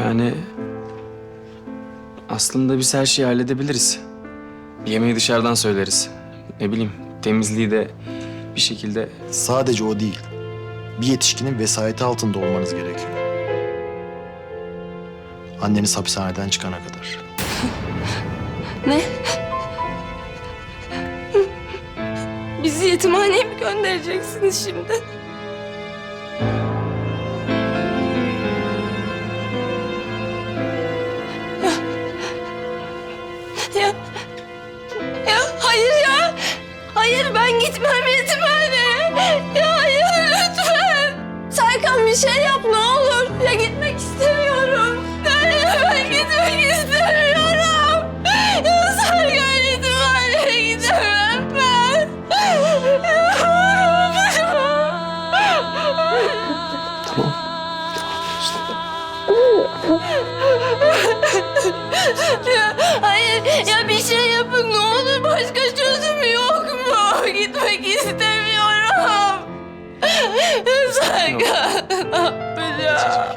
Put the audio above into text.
Yani aslında biz her şeyi halledebiliriz. Yemeği dışarıdan söyleriz. Ne bileyim temizliği de bir şekilde Sadece o değil. Bir yetişkinin vesayeti altında olmanız gerekiyor. Anneniz hapishaneden çıkana kadar. Ne? Bizi yetimhaneye mi göndereceksiniz şimdi? Ben gitmem yetimhaneye. Ya hayır lütfen. Serkan bir şey yap ne olur. Ya gitmek istemiyorum. Hayır ben gitmek istemiyorum. Ya Serkan yetimhaneye gidemem ben. Ya, hayır ya bir şey yapın ne olur başka yok Gitmek istemiyorum. Serkan ne yapacağım?